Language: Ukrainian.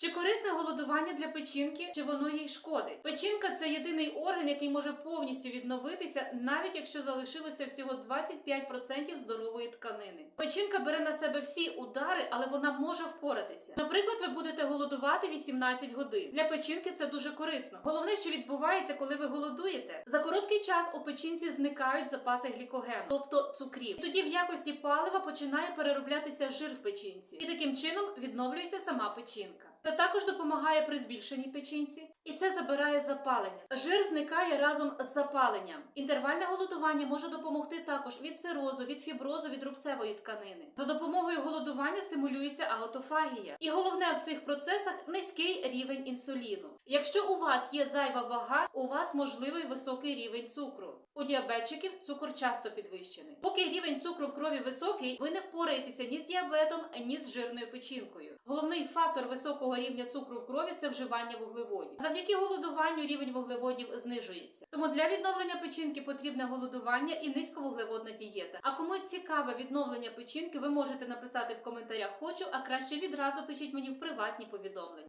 Чи корисне голодування для печінки, чи воно їй шкодить? Печінка це єдиний орган, який може повністю відновитися, навіть якщо залишилося всього 25% здорової тканини. Печінка бере на себе всі удари, але вона може впоратися. Наприклад, ви будете голодувати 18 годин. Для печінки це дуже корисно. Головне, що відбувається, коли ви голодуєте. За короткий час у печінці зникають запаси глікогену, тобто цукрів. Тоді в якості палива починає перероблятися жир в печінці, і таким чином відновлюється сама печінка. Це також допомагає при збільшенні печінці, і це забирає запалення. Жир зникає разом з запаленням. Інтервальне голодування може допомогти також від цирозу, від фіброзу, від рубцевої тканини. За допомогою голодування стимулюється аутофагія. І головне в цих процесах низький рівень інсуліну. Якщо у вас є зайва вага, у вас можливий високий рівень цукру. У діабетчиків цукор часто підвищений. Поки рівень цукру в крові високий, ви не впораєтеся ні з діабетом, ні з жирною печінкою. Головний фактор високого рівня цукру в крові це вживання вуглеводів. Завдяки голодуванню рівень вуглеводів знижується. Тому для відновлення печінки потрібне голодування і низьковуглеводна дієта. А кому цікаве відновлення печінки, ви можете написати в коментарях хочу, а краще відразу пишіть мені в приватні повідомлення.